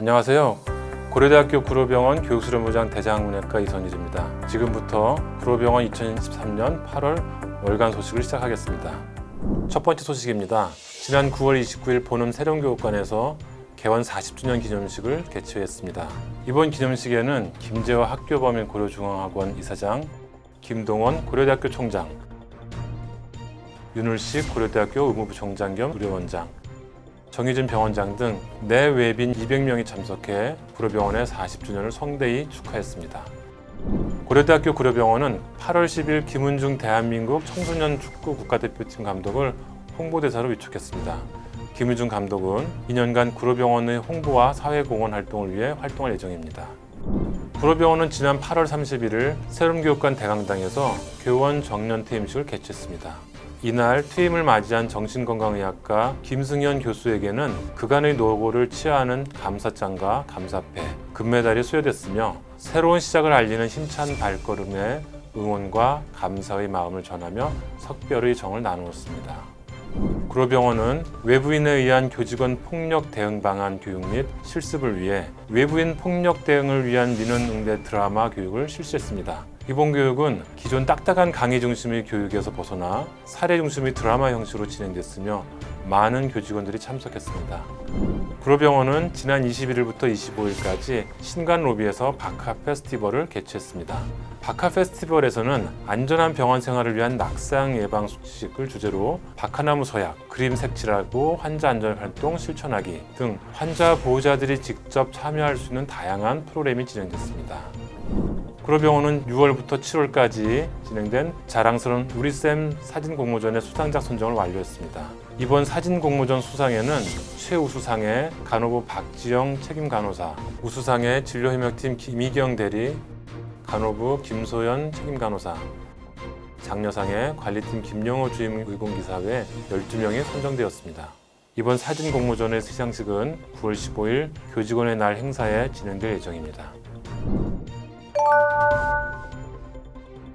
안녕하세요. 고려대학교 구로병원 교육수련부장 대장문외과 이선일입니다. 지금부터 구로병원 2023년 8월 월간 소식을 시작하겠습니다. 첫 번째 소식입니다. 지난 9월 29일 보는 세령교육관에서 개원 40주년 기념식을 개최했습니다. 이번 기념식에는 김재화 학교범인 고려중앙학원 이사장, 김동원 고려대학교 총장, 윤울식 고려대학교 의무부 총장 겸 의료원장, 정희진 병원장 등 내외빈 200명이 참석해 구로병원의 40주년을 성대히 축하했습니다. 고려대학교 구로병원은 8월 10일 김은중 대한민국 청소년 축구 국가대표팀 감독을 홍보대사로 위촉했습니다. 김은중 감독은 2년간 구로병원의 홍보와 사회공헌 활동을 위해 활동할 예정입니다. 구로병원은 지난 8월 31일 세rum교육관 대강당에서 교원 정년 퇴임식을 개최했습니다. 이날 퇴임을 맞이한 정신건강의학과 김승현 교수에게는 그간의 노고를 치하하는 감사장과 감사패, 금메달이 수여됐으며 새로운 시작을 알리는 힘찬 발걸음에 응원과 감사의 마음을 전하며 석별의 정을 나누었습니다. 구로병원은 외부인에 의한 교직원 폭력 대응 방안 교육 및 실습을 위해 외부인 폭력 대응을 위한 민원 응대 드라마 교육을 실시했습니다. 이번 교육은 기존 딱딱한 강의 중심의 교육에서 벗어나 사례 중심의 드라마 형식으로 진행됐으며 많은 교직원들이 참석했습니다. 구로병원은 지난 21일부터 25일까지 신관 로비에서 바카 페스티벌을 개최했습니다. 바카 페스티벌에서는 안전한 병원 생활을 위한 낙상 예방 수칙을 주제로 바카나무 서약, 그림 색칠하고 환자 안전 활동 실천하기 등 환자 보호자들이 직접 참여할 수 있는 다양한 프로그램이 진행됐습니다. 구로병원은 6월부터 7월까지 진행된 자랑스러운 우리쌤 사진 공모전의 수상작 선정을 완료했습니다. 이번 사진 공모전 수상에는 최우수상에 간호부 박지영 책임 간호사, 우수상에 진료협력팀 김희경 대리, 간호부 김소연 책임 간호사, 장려상에 관리팀 김영호 주임 의공기사 외 12명이 선정되었습니다. 이번 사진 공모전의 시상식은 9월 15일 교직원의 날 행사에 진행될 예정입니다.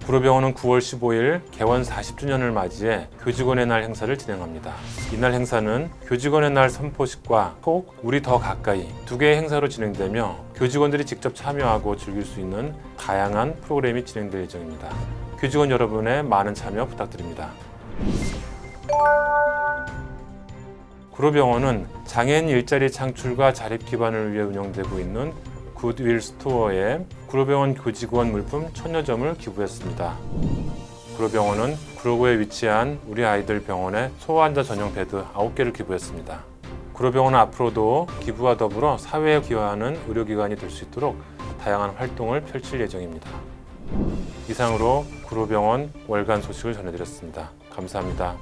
구로병원은 9월 15일 개원 40주년을 맞이해 교직원의 날 행사를 진행합니다. 이날 행사는 교직원의 날 선포식과 톡 우리 더 가까이 두 개의 행사로 진행되며 교직원들이 직접 참여하고 즐길 수 있는 다양한 프로그램이 진행될 예정입니다. 교직원 여러분의 많은 참여 부탁드립니다. 구로병원은 장애인 일자리 창출과 자립 기반을 위해 운영되고 있는 굿윌 스토어에 구로병원 교직원 물품 천여 점을 기부했습니다. 구로병원은 구로구에 위치한 우리 아이들 병원에 소아환자 전용 베드 9개를 기부했습니다. 구로병원은 앞으로도 기부와 더불어 사회에 기여하는 의료기관이 될 수 있도록 다양한 활동을 펼칠 예정입니다. 이상으로 구로병원 월간 소식을 전해드렸습니다. 감사합니다.